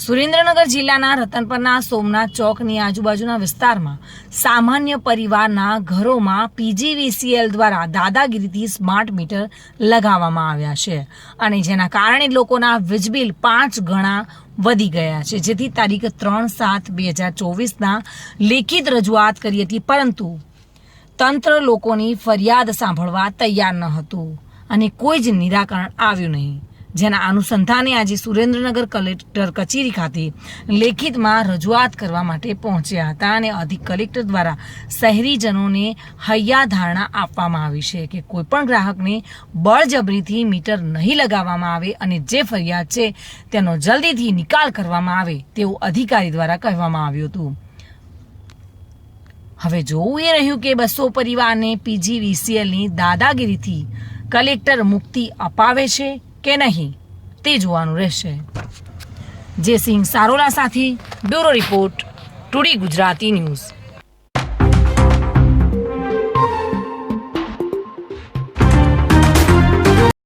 સુરેન્દ્રનગર જિલ્લાના રતનપરના સોમનાથ ચોકની આજુબાજુના વિસ્તારમાં સામાન્ય પરિવારના ઘરોમાં પીજીવીસીએલ દ્વારા દાદાગીરીથી સ્માર્ટ મીટર લગાવવામાં આવ્યા છે અને જેના કારણે લોકોના વીજબિલ પાંચ ગણા વધી ગયા છે. જેથી તારીખ ત્રણ સાત બે હજાર ચોવીસના લેખિત રજૂઆત કરી હતી, પરંતુ તંત્ર લોકોની ફરિયાદ સાંભળવા તૈયાર ન હતું અને કોઈ જ નિરાકરણ આવ્યું નહીં. જેના અનુસંધાને આજે સુરેન્દ્રનગર કલેક્ટર કચેરી ખાતે લેખિતમાં રજૂઆત કરવા માટે પહોંચ્યા હતા અને અધિક કલેક્ટર દ્વારા શહેરીજનોને હૈયા ધારણા આપવામાં આવી છે કે કોઈપણ ગ્રાહકને બળજબરીથી મીટર નહીં લગાવવામાં આવે અને જે ફરિયાદ છે તેનો જલ્દીથી નિકાલ કરવામાં આવે તેવું અધિકારી દ્વારા કહેવામાં આવ્યું હતું. હવે જોવું એ રહ્યું કે બસો પરિવારને પીજીવીસીએલની દાદાગીરીથી કલેક્ટર મુક્તિ અપાવે છે કે નહીં તે જોવાનું રહેશે. જયસિંહ સારોલા સાથે bureau report today Gujarati news.